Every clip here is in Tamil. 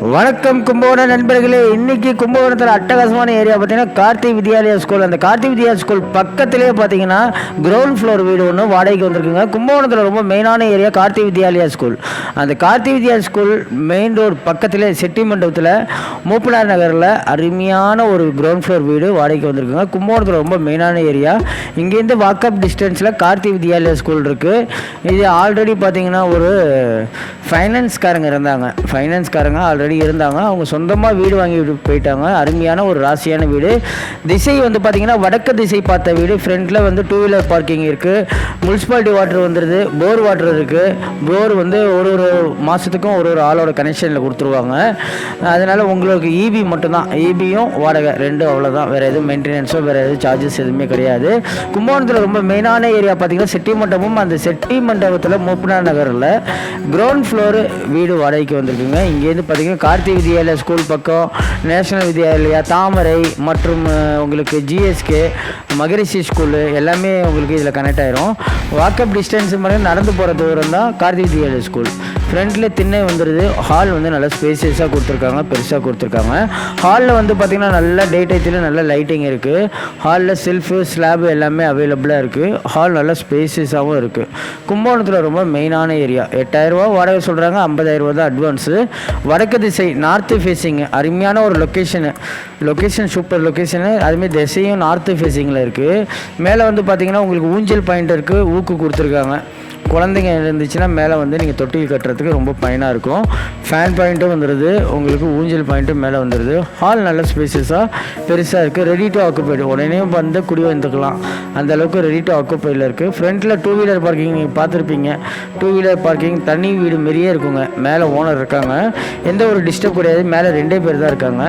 வணக்கம் கும்பகோணம் நண்பர்களே. இன்னைக்கு கும்பகோணத்தில் அட்டகாசமான ஏரியா பார்த்தீங்கன்னா கார்த்திக் வித்யாலயா ஸ்கூல் அந்த கார்த்திக் வித்யா ஸ்கூல் பக்கத்திலே பார்த்தீங்கன்னா கிரவுண்ட் ஃப்ளோர் வீடு ஒன்று வாடகைக்கு வந்திருக்குங்க. கும்பகோணத்தில் ரொம்ப மெயினான ஏரியா கார்த்திக் வித்யாலயா ஸ்கூல் அந்த Karthik Vidya school main road பக்கத்திலே செட்டி மண்டபத்தில் மூப்பனார் நகரில் அருமையான ஒரு கிரவுண்ட் ஃப்ளோர் வீடு வாடகைக்கு வந்திருக்குங்க. கும்பகோணத்தில் ரொம்ப மெயினான ஏரியா இங்கேருந்து வாக்கப் டிஸ்டன்ஸில் கார்த்திக் வித்யாலயா ஸ்கூல் இருக்குது இது ஆல்ரெடி பார்த்தீங்கன்னா ஒரு ஃபைனான்ஸ்காரங்க இருந்தாங்க. ஃபைனான்ஸ்காரங்க ஆல்ரெடி இருந்தாங்க. அவங்க சொந்தமாக வீடு வாங்கி விட்டு போயிட்டாங்க. அருமையான ஒரு ராசியான வீடு. திசை வந்து பார்த்தீங்கன்னா வடக்கு திசை பார்த்த வீடு. ஃப்ரண்ட்டில் வந்து டூ வீலர் பார்க்கிங் இருக்குது முனிசிபாலிட்டி வாட்டர் வந்துடுது போர் வாட்டர் இருக்குது போர் வந்து ஒரு ஒரு மாதத்துக்கும் ஒரு ஒரு ஆளோட கனெக்ஷனில் கொடுத்துருவாங்க. அதனால் உங்களுக்கு இபி மட்டும்தான். இபியும் வாடகை ரெண்டும் அவ்வளோதான் வேறு எதுவும் மெயின்டெனன்ஸோ வேறு எதுவும் சார்ஜஸ் எதுவுமே கிடையாது. கும்பகோணத்தில் ரொம்ப மெயினான ஏரியா பார்த்தீங்கன்னா செட்டி மண்டபம். அந்த செட்டி மண்டபத்தில் மூப்பனா நகரில் கிரவுண்ட் ஃப்ளோரு வீடு வாடகைக்கு வந்திருக்குங்க. இங்கேருந்து பார்த்தீங்கன்னா கார்த்தி வித்யாலயா ஸ்கூல் பக்கம் நேஷனல் வித்யாலயா தாமரை மற்றும் உங்களுக்கு ஜிஎஸ்கே மகரிஷி ஸ்கூலு எல்லாமே உங்களுக்கு இதில் கனெக்ட் ஆயிரும். வாக்கப் டிஸ்டன்ஸ் மாதிரி நடந்து போகிற தூரம் தான் கார்த்தி வித்யாலயா ஸ்கூல் ஃப்ரண்ட்டில் திண்ணை வந்துடுது ஹால் வந்து நல்லா ஸ்பேசியஸாக கொடுத்துருக்காங்க பெருசாக கொடுத்துருக்காங்க. ஹாலில் வந்து பார்த்திங்கன்னா நல்ல டே டைத்தில் நல்ல லைட்டிங் இருக்குது ஹாலில் செல்ஃபு ஸ்லாப் எல்லாமே அவைலபிளாக இருக்குது ஹால் நல்லா ஸ்பேசியஸாகவும் இருக்குது கும்பகோணத்தில் ரொம்ப மெயினான ஏரியா எட்டாயிரரூபா வாடகை சொல்கிறாங்க ஐம்பதாயிரரூபா தான் அட்வான்ஸு வடக்கு திசை நார்த்து ஃபேஸிங் அருமையான ஒரு லொக்கேஷனு லொக்கேஷன் சூப்பர் லொக்கேஷனு அதுமாரி திசையும் நார்த்து ஃபேஸிங்கில் இருக்குது மேலே வந்து பார்த்திங்கன்னா உங்களுக்கு ஊஞ்சல் பாயிண்ட் இருக்குது ஊக்கு கொடுத்துருக்காங்க. குழந்தைங்க இருந்துச்சுன்னா மேலே வந்து நீங்கள் தொட்டில் கட்டுறதுக்கு ரொம்ப பயனாக இருக்கும். ஃபேன் பாயிண்ட்டும் வந்துடுது உங்களுக்கு ஊஞ்சல் பாயிண்ட்டும் மேலே வந்துடுது ஹால் நல்ல ஸ்பேசஸாக பெருசாக இருக்குது ரெடி டு ஆக்குப்பைடு உடனே வந்து குடி வந்துக்கலாம். அந்த அளவுக்கு ரெடி டு ஆக்குப்பைடில் இருக்குது ஃப்ரண்ட்டில் டூ வீலர் பார்க்கிங் நீங்கள் பார்த்துருப்பீங்க. டூ வீலர் பார்க்கிங் தனி வீடு மாரியே இருக்குங்க. மேலே ஓனர் இருக்காங்க. எந்த ஒரு டிஸ்டர்ப் கிடையாது. மேலே ரெண்டே பேர் தான் இருக்காங்க.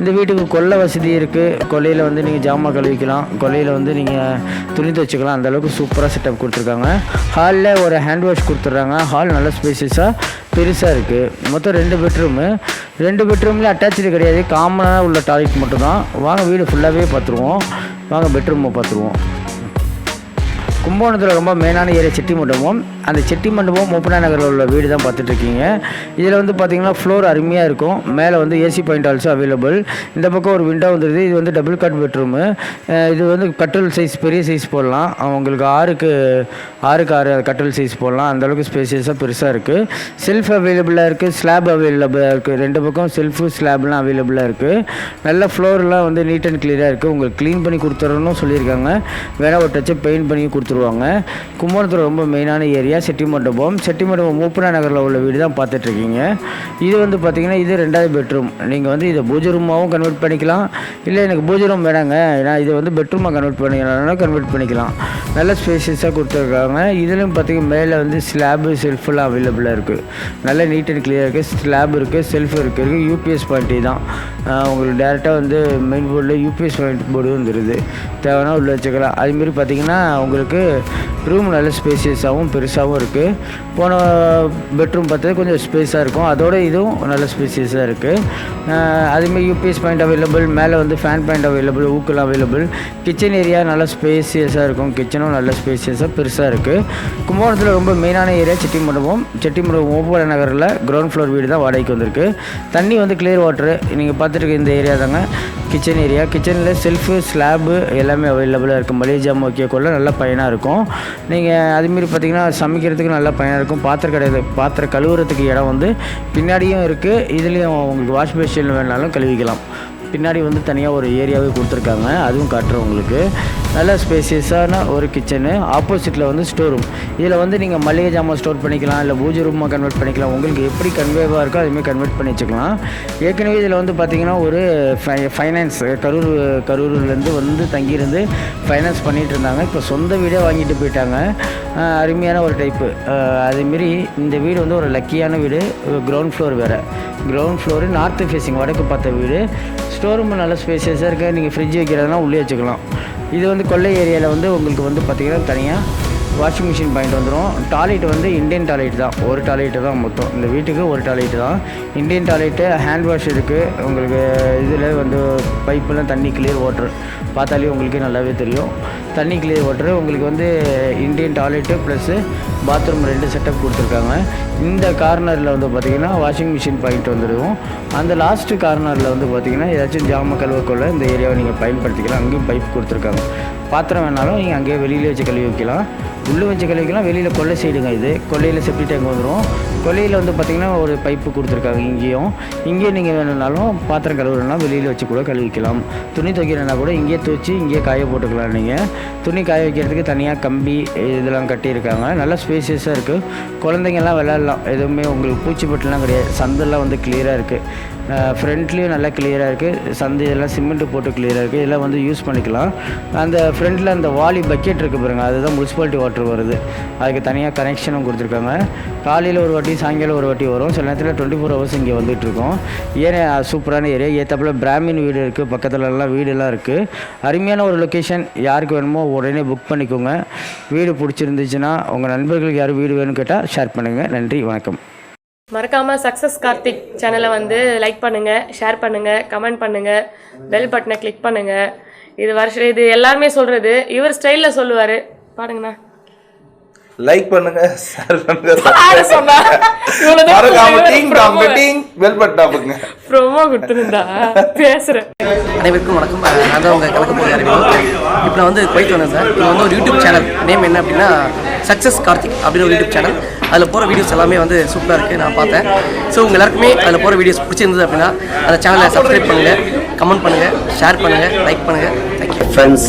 இந்த வீட்டுக்கு கொல்லை வசதி இருக்குது கொல்லையில் வந்து நீங்கள் ஜாமான் கழுவிக்கலாம். கொல்லையில் வந்து நீங்கள் துணி துவச்சிக்கலாம். அந்த அளவுக்கு சூப்பராக செட்டப் கொடுத்துருக்காங்க. ஹாலில் ஒரு ஹேண்ட் வாஷ் கொடுத்துட்றாங்க. ஹால் நல்ல ஸ்பேசியஸாக பெருசாக இருக்குது மொத்தம் ரெண்டு பெட்ரூமு ரெண்டு பெட்ரூமில் அட்டாச்சு கிடையாது. காமனாக உள்ள டாய்லெட் மட்டும்தான். வாங்க வீடு ஃபுல்லாகவே பார்த்துருவோம். வாங்க பெட்ரூமை பார்த்துருவோம். கும்பகோணத்தில் ரொம்ப மெயினான ஏரியா செட்டி மண்டபம். அந்த செட்டி மண்டபம் மூப்பனா நகரில் உள்ள வீடு தான் பார்த்துட்ருக்கீங்க. இதில் வந்து பார்த்தீங்கன்னா ஃப்ளோர் அருமையாக இருக்கும். மேலே வந்து ஏசி பாயிண்ட் ஆல்சோ அவைலபிள் இந்த பக்கம் ஒரு விண்டோ வந்துடுது இது வந்து டபுள் கட் பெட்ரூமு இது வந்து கட்டில் சைஸ் பெரிய சைஸ் போடலாம். உங்களுக்கு ஆறுக்கு ஆறுக்கு ஆறு கட்டில் சைஸ் போடலாம். அந்தளவுக்கு ஸ்பேசியஸாக பெருசாக இருக்குது செல்ஃப் அவைலபிளாக இருக்குது ஸ்லாப் அவைலபிளாக இருக்குது ரெண்டு பக்கம் செல்ஃபு ஸ்லாப்லாம் அவைலபிளாக இருக்குது நல்ல ஃப்ளோர்லாம் வந்து நீட் அண்ட் கிளியராக இருக்குது உங்களுக்கு க்ளீன் பண்ணி கொடுத்துறணும் சொல்லியிருக்காங்க. வேணால் ஒரு டச்சை பெயிண்ட் பண்ணி கொடுத்துருவாங்க. கும்பகோணத்தில் ரொம்ப மெயினான ஏரியா செட்டிமண்டபம். செட்டிமண்டபம் மூப்பனா நகரில் உள்ள வீடு தான் பார்த்துட்ருக்கீங்க. இது வந்து பார்த்தீங்கன்னா இது ரெண்டாவது பெட்ரூம் நீங்கள் வந்து இதை பூஜை ரூமாகவும் கன்வெர்ட் பண்ணிக்கலாம். இல்லை எனக்கு பூஜை ரூம் வேணாங்க. நான் இதை வந்து பெட்ரூமாக கன்வெர்ட் பண்ணிக்கலாம் கன்வெர்ட் பண்ணிக்கலாம். நல்ல ஸ்பேசியஸாக கொடுத்துருக்காங்க. இதுலேயும் பார்த்தீங்கன்னா மேலே வந்து ஸ்லாபு செல்ஃபெல்லாம் அவைலபிளாக இருக்குது நல்ல நீட் அண்ட் கிளியர் இருக்குது ஸ்லாப் இருக்குது செல்ஃப் இருக்குது யூபிஎஸ் பாயிண்ட்டு தான். உங்களுக்கு டேரெக்டாக வந்து மெயின் போர்டில் யூபிஎஸ் பாயிண்ட் போர்டு வந்துடுது தேவைன்னா உள்ள வச்சுக்கலாம். அதுமாரி பார்த்திங்கன்னா உங்களுக்கு ரூம் நல்ல ஸ்பேசியஸாகவும் பெருசாகவும் இருக்குது போன பெட்ரூம் பார்த்தது கொஞ்சம் ஸ்பேஸாக இருக்கும். அதோட இதுவும் நல்ல ஸ்பேசியஸாக இருக்குது அதுமாதிரி யூபிஎஸ் பாயிண்ட் அவைலபிள் மேலே வந்து ஃபேன் பாயிண்ட் அவைலபிள் ஊக்கெல்லாம் அவைலபிள் கிச்சன் ஏரியா நல்லா ஸ்பேசியஸாக இருக்கும். கிச்சனும் நல்ல ஸ்பேசியஸாக பெருசாக இருக்குது கும்பகோணத்தில் ரொம்ப மெயினான ஏரியா செட்டி மண்டபம் செட்டி மண்டபம் நகரில் கிரவுண்ட் ஃப்ளோர் வீடு தான் வாடகைக்கு வந்திருக்கு. தண்ணி வந்து கிளியர் வாட்டரு நீங்கள் பார்த்துட்டு இந்த ஏரியா தாங்க. கிச்சன் ஏரியா கிச்சனில் செல்ஃபு ஸ்லாபு எல்லாமே அவைலபிளாக இருக்கும் மளிகை ஜாமான் வைக்கக்குள்ள நல்ல பயனாக இருக்கும் இருக்கும். நீங்கள் அதுமாரி பார்த்தீங்கன்னா சமைக்கிறதுக்கு நல்ல பயனாக இருக்கும். பாத்திரம் கிடையாது பாத்திரம் கழுவுறதுக்கு இடம் வந்து பின்னாடியும் இருக்குது இதுலேயும் உங்களுக்கு வாஷ் பேஷன் வேணாலும் கழுவிக்கலாம். பின்னாடி வந்து தனியாக ஒரு ஏரியாவே கொடுத்துருக்காங்க. அதுவும் காட்டுறோம் உங்களுக்கு. நல்ல ஸ்பேசியஸான ஒரு கிச்சனு. ஆப்போசிட்டில் வந்து ஸ்டோர் ரூம். இதில் வந்து நீங்கள் மளிகை ஜாமான் ஸ்டோர் பண்ணிக்கலாம் இல்லை பூஜை ரூமாக கன்வெர்ட் பண்ணிக்கலாம். உங்களுக்கு எப்படி கன்வேவாக இருக்கோ அதுமாதிரி கன்வெர்ட் பண்ணி வச்சுக்கலாம். ஏற்கனவே இதில் வந்து பார்த்திங்கன்னா ஒரு ஃபை ஃபைனான்ஸ் கரூர் கரூர்லேருந்து வந்து தங்கியிருந்து ஃபைனான்ஸ் பண்ணிகிட்டு இருந்தாங்க. இப்போ சொந்த வீடே வாங்கிட்டு போயிட்டாங்க. அருமையான ஒரு டைப்பு அதேமாரி இந்த வீடு வந்து ஒரு லக்கியான வீடு. கிரவுண்ட் ஃப்ளோர் வேறு. கிரவுண்ட் ஃப்ளோரு நார்த்து ஃபேஸிங் வடக்கு பார்த்த வீடு. ஸ்டோர் ரூம் நல்ல ஸ்பேசியஸாக இருக்குது நீங்கள் ஃப்ரிட்ஜ் வைக்கிறதுனா உள்ளே வச்சுக்கலாம். இது வந்து கொள்ளை ஏரியாவில் வந்து உங்களுக்கு வந்து பார்த்திங்கன்னா தனியாக வாஷிங் மிஷின் பாயிண்ட் வந்துடும் டாய்லெட் வந்து இந்தியன் டாய்லெட் தான். ஒரு டாய்லெட்டு தான் மொத்தம். இந்த வீட்டுக்கு ஒரு டாய்லெட் தான். இந்தியன் டாய்லெட்டு ஹேண்ட் வாஷ் இருக்குது உங்களுக்கு இதில் வந்து பைப்பெல்லாம் தண்ணி கிளியர் வாட்டர் பார்த்தாலே உங்களுக்கே நல்லாவே தெரியும். தண்ணி கிளியர் வாட்டர் உங்களுக்கு வந்து இந்தியன் டாய்லெட்டு ப்ளஸ்ஸு பாத்ரூம் ரெண்டு செட்டப் கொடுத்துருக்காங்க. இந்த கார்னரில் வந்து பார்த்திங்கன்னா வாஷிங் மிஷின் பாயிண்ட் வந்துடுவோம் அந்த லாஸ்ட்டு கார்னரில் வந்து பார்த்திங்கன்னா ஏதாச்சும் ஜாம கழுவக்குள்ள இந்த ஏரியாவை நீங்கள் பயன்படுத்திக்கலாம். அங்கேயும் பைப் கொடுத்துருக்காங்க. பாத்திரம் வேணாலும் நீங்கள் அங்கேயே வெளியிலே வச்சு கழுவி வைக்கலாம். உள்ளு வச்ச கழிவுக்கெல்லாம் வெளியில் கொள்ளை சைடுங்க இது. கொல்லையில் செப்டி டேங்க் வந்துடும் கொள்ளையில் வந்து பார்த்திங்கன்னா ஒரு பைப்பு கொடுத்துருக்காங்க இங்கேயும். இங்கேயே நீங்கள் வேணும்னாலும் பாத்திரம் கழுவுறதுனா வெளியில் வச்சு கூட கழுவிக்கலாம். துணி துவைக்கிறனா கூட இங்கேயே துவைச்சி இங்கேயே காய போட்டுக்கலாம் நீங்கள் துணி காய வைக்கிறதுக்கு தனியாக கம்பி இதெல்லாம் கட்டியிருக்காங்க. நல்லா ஸ்பேசியஸாக இருக்குது குழந்தைங்கள்லாம் விளாட்லாம் எதுவுமே உங்களுக்கு பூச்சி பட்டுலாம் கிடையாது. சந்தெல்லாம் வந்து கிளியராக இருக்குது ஃப்ரண்ட்லேயும் நல்லா கிளியராக இருக்குது சந்து இதெல்லாம் சிமெண்ட்டு போட்டு கிளியராக இருக்குது இதெல்லாம் வந்து யூஸ் பண்ணிக்கலாம். அந்த ஃப்ரண்ட்டில் அந்த வாலி பக்கெட் இருக்குது பாருங்க. அதுதான் முனிசிபாலிட்டி வாட்டர் வருது. அதுக்கு தனியாக கனெக்ஷனும் கொடுத்துருக்காங்க. காலையில் ஒரு வாட்டி சாயங்காலம் ஒரு வாட்டி வரும். சில நேரத்தில் டுவெண்ட்டி ஃபோர் ஹவர்ஸ் இங்கே வந்துட்டுருக்கோம் ஏரியா சூப்பரான ஏரியா. ஏற்றப்பில் பிராமின் வீடு இருக்குது பக்கத்துலலாம் வீடெல்லாம் இருக்குது அருமையான ஒரு லொக்கேஷன் யாருக்கு வேணுமோ உடனே புக் பண்ணிக்கோங்க. வீடு பிடிச்சிருந்துச்சுன்னா உங்கள் நண்பர்களுக்கு யாரும் வீடு வேணும்னு கேட்டால் ஷேர் பண்ணுங்கள் நன்றி வணக்கம். மறக்காம சக்ஸஸ் கார்த்திக் சேனலை வந்து லைக் பண்ணுங்க ஷேர் பண்ணுங்க கமெண்ட் பண்ணுங்க பெல் பட்டனை கிளிக் பண்ணுங்க. இது வருஷம் இது எல்லாருமே சொல்றது. இவர் ஸ்டைலில் சொல்லுவாரு. பாருங்கண்ணா. லைக் பண்ணுங்க ஷேர் பண்ணுங்க அனைவருக்கும் வணக்கம். நான் தான் உங்கள் கலக்க போகிற அறிமுகம். இப்போ நான் வந்து குவைத் வந்தேன் சார். இது வந்து ஒரு யூடியூப் சேனல் நேம் என்ன அப்படின்னா சக்ஸஸ் கார்த்திக் அப்படின்னு ஒரு யூடியூப் சேனல் அதில் போகிற வீடியோஸ் எல்லாமே வந்து சூப்பராக இருக்குது நான் பார்த்தேன். ஸோ உங்கள் எல்லாருக்குமே அதில் போகிற வீடியோஸ் பிடிச்சிருந்தது அப்படின்னா அந்த சேனலை சப்ஸ்கிரைப் பண்ணுங்கள் கமெண்ட் பண்ணுங்கள் ஷேர் பண்ணுங்கள் லைக் பண்ணுங்கள் தேங்க்யூ ஃப்ரெண்ட்ஸ்